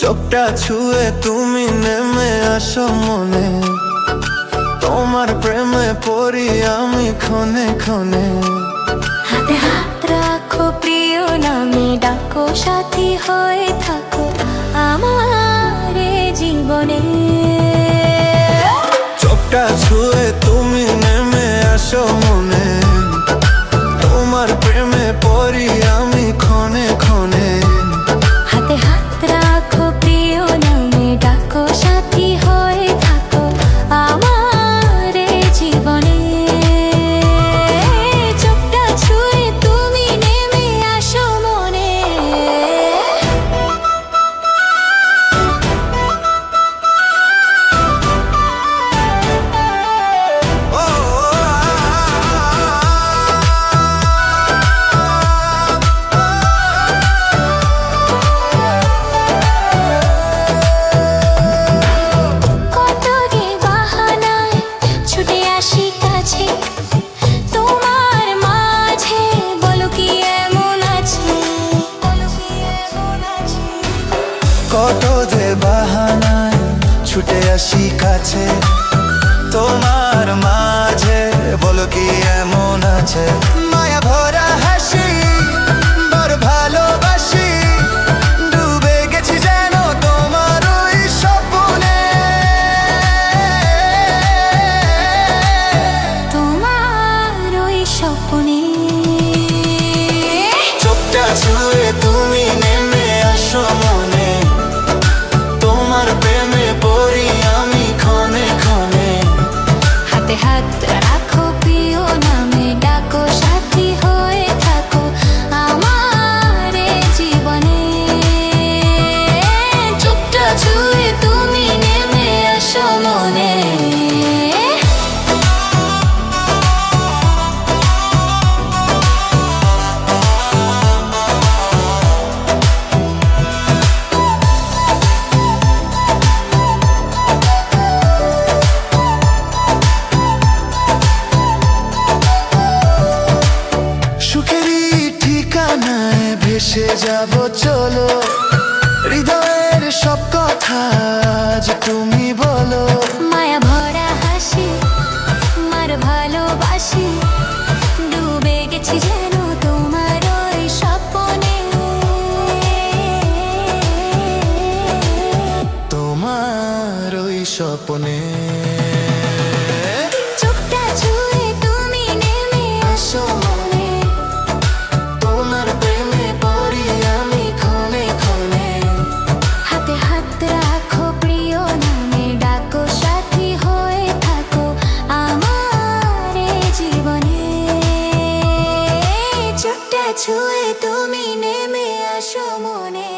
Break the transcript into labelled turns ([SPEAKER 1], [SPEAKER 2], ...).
[SPEAKER 1] চোখটা ছুঁয়ে তুমি নেমে আসো মনে। তোমার প্রেমে পড়ি আমি ক্ষণে ক্ষণে।
[SPEAKER 2] হাতে হাত রাখো প্রিয় নামে ডাকো সাথী হয়ে থাকো আমার জীবনে।
[SPEAKER 1] চোখটা
[SPEAKER 2] কত
[SPEAKER 1] যে বাহানায় ছুটে আসি কাছে, তোমার মাঝে বলো কি এমন আছে? মায়া ভরা হাসি, বড় ভালোবাসি, ডুবে গেছি যেন তোমার ওই স্বপ্নে।
[SPEAKER 2] তোমার ওই স্বপ্নে
[SPEAKER 1] ভেসে যাব চলো। হৃদয়ের সব কথা আজ তুমি বলো।
[SPEAKER 2] মায়া ভরা হাসি মার ভালোবাসি। ডুবে গেছি যেন তোমার ওই স্বপ্নে।
[SPEAKER 1] তোমার ওই স্বপ্নে।
[SPEAKER 2] ছুঁয়ে তুমি নেমে আসো মনে।